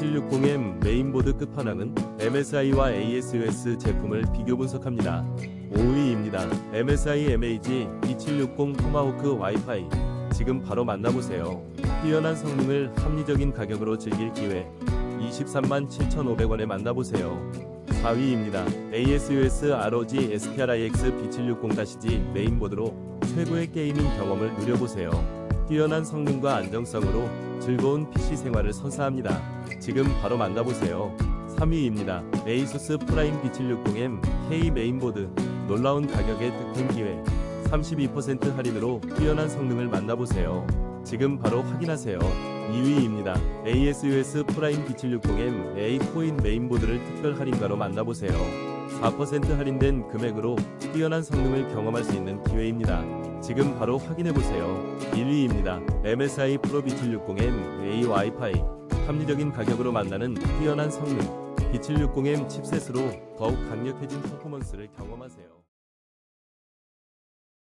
B760M 메인보드 끝판왕은 MSI와 ASUS 제품을 비교 분석합니다. 5위입니다. MSI MAG B760 토마호크 와이파이 지금 바로 만나보세요. 뛰어난 성능을 합리적인 가격으로 즐길 기회 23만 7,500원에 만나보세요. 4위입니다. ASUS ROG STRIX B760-G 메인보드로 최고의 게이밍 경험을 누려보세요. 뛰어난 성능과 안정성으로 즐거운 PC 생활을 선사합니다. 지금 바로 만나보세요. 3위입니다. ASUS 프라임 B760M K 메인보드 놀라운 가격의 득템 기회 32% 할인으로 뛰어난 성능을 만나보세요. 지금 바로 확인하세요. 2위입니다. ASUS 프라임 B760M A4인 메인보드를 특별 할인가로 만나보세요. 4% 할인된 금액으로 뛰어난 성능을 경험할 수 있는 기회입니다. 지금 바로 확인해보세요. 1위입니다. MSI 프로 B760M A 와이파이 합리적인 가격으로 만나는 뛰어난 성능 B760M 칩셋으로 더욱 강력해진 퍼포먼스를 경험하세요.